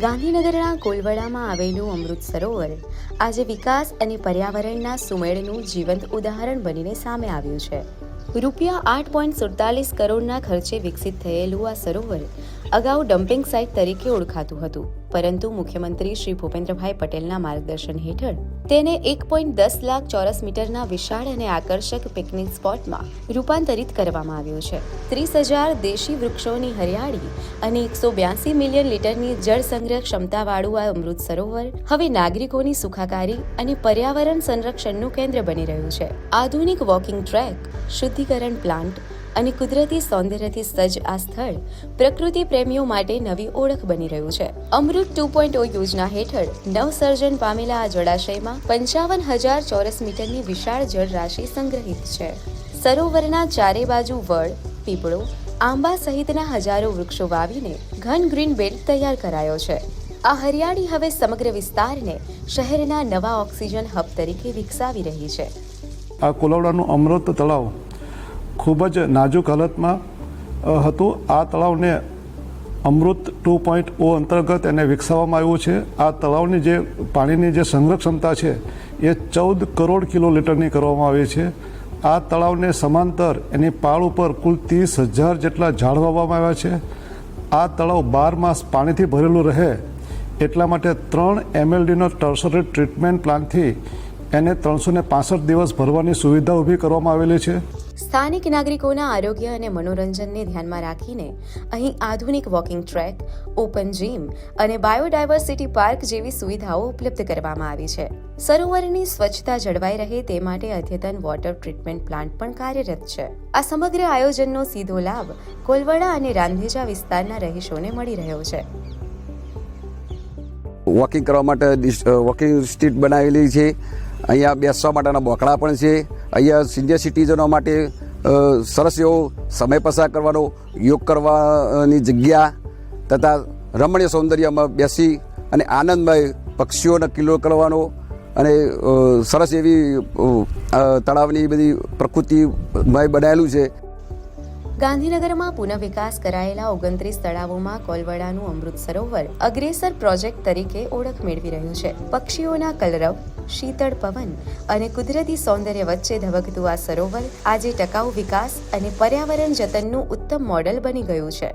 ગાંધીનગરના કોલવડામાં આવેલું અમૃત સરોવર આજે વિકાસ અને પર્યાવરણના સુમેળનું જીવંત ઉદાહરણ બનીને સામે આવ્યું છે. રૂપિયા આઠ પોઈન્ટ સુડતાલીસ કરોડના ખર્ચે વિકસિત થયેલું આ સરોવર અગાઉ ડમ્પિંગ સાઇટ તરીકે ઓળખાતું હતું. પરંતુ મુખ્યમંત્રી શ્રી ભૂપેન્દ્રભાઈ પટેલના માર્ગદર્શન હેઠળ તેને એક પોઈન્ટ દસ લાખ ચોરસ મીટરના વિશાળ અને આકર્ષક પિકનિક સ્પોટમાં રૂપાંતરિત કરવામાં આવ્યું છે. ત્રીસ હજાર દેશી વૃક્ષોની હરિયાળી અને એકસો બ્યાસી મિલિયન લીટરની જળ સંગ્રહ ક્ષમતાવાળું આ અમૃત સરોવર હવે નાગરિકોની સુખાકારી અને પર્યાવરણ સંરક્ષણનું કેન્દ્ર બની રહ્યું છે. આધુનિક વોકિંગ ટ્રેક, શુદ્ધિકરણ પ્લાન્ટ અને કુદરતી સૌંદર્યથી સજ્જ આ સ્થળ પ્રકૃતિ પ્રેમીઓ માટે નવી ઓળખ બની રહ્યું છે. અમૃત ટુ પોઈન્ટ ઓ યોજના હેઠળ નવસર્જન પામેલા આ જળાશયમાં પંચાવન હજાર ચોરસ મીટરની વિશાળ જળ રાશિ સંગ્રહિત છે. સરોવરના ચારે બાજુ વડ, પીપળો, આંબા સહિતના હજારો વૃક્ષો વાવીને ઘન ગ્રીન બેલ્ટ તૈયાર કરાયો છે. આ હરિયાળી હવે સમગ્ર વિસ્તારને શહેરના નવા ઓક્સિજન હબ તરીકે વિકસાવી રહી છે. આ કોલાવડાનું અમૃત તળાવ ખૂબ જ નાજુક હાલતમાં હતું. આ તળાવને અમૃત ટુ પોઈન્ટ ઓ અંતર્ગત એને વિકસાવવામાં આવ્યું છે. આ તળાવની જે પાણીની જે સંગ્રહ ક્ષમતા છે, એ ચૌદ કરોડ કિલો લીટરની કરવામાં આવી છે. આ તળાવને સમાંતર એની પાળ ઉપર કુલ ત્રીસ હજાર જેટલા ઝાડ વાવવામાં આવ્યા છે. આ તળાવ બાર માસ પાણીથી ભરેલું રહે એટલા માટે ત્રણ એમએલડીનો ટર્સરી ટ્રીટમેન્ટ પ્લાન્ટથી એને ત્રણસો ને પાસઠ દિવસ ભરવાની સુવિધા ઊભી કરવામાં આવેલી છે. સ્થાનિક નાગરિકોના આરોગ્ય અને મનોરંજનને ધ્યાનમાં રાખીને અહીં આધુનિક વોકિંગ ટ્રેક ઓપન જીમ અને બાયોડાયવર્સિટી પાર્ક જેવી સુવિધાઓ ઉપલબ્ધ કરવામાં આવી છે. સરોવરની સ્વચ્છતા જળવાઈ રહે તે માટે અદ્યતન વોટર ટ્રીટમેન્ટ પ્લાન્ટ પણ કાર્યરત છે. આ સમગ્ર આયોજનનો સીધો લાભ કોલવડા અને રાંધેજા વિસ્તારના રહીશોને મળી રહ્યો છે. વોકિંગ કરવા માટે વોકિંગ સ્ટ્રીટ બનાવેલી છે. અહીંયા બેસવા માટેના બોકડા પણ છે. અહીંયા સિનિયર સિટીઝનો માટે સરસ એવો સમય પસાર કરવાનો, યોગ કરવાની જગ્યા તથા રમણીય સૌંદર્યમાં બેસી અને આનંદમય પક્ષીઓને કિલ્લો કરવાનો અને સરસ એવી તળાવની બધી પ્રકૃતિમય બનાવેલું છે. ગાંધીનગરમાં પુનઃવિકાસ કરાયેલા ઓગણત્રીસ તળાવોમાં કોલવડાનું અમૃત સરોવર અગ્રેસર પ્રોજેક્ટ તરીકે ઓળખ મેળવી રહ્યું છે. પક્ષીઓના કલરવ, શીતળ પવન અને કુદરતી સૌંદર્ય વચ્ચે ધબકતું આ સરોવર આજે ટકાઉ વિકાસ અને પર્યાવરણ જતનનું ઉત્તમ મોડેલ બની ગયું છે.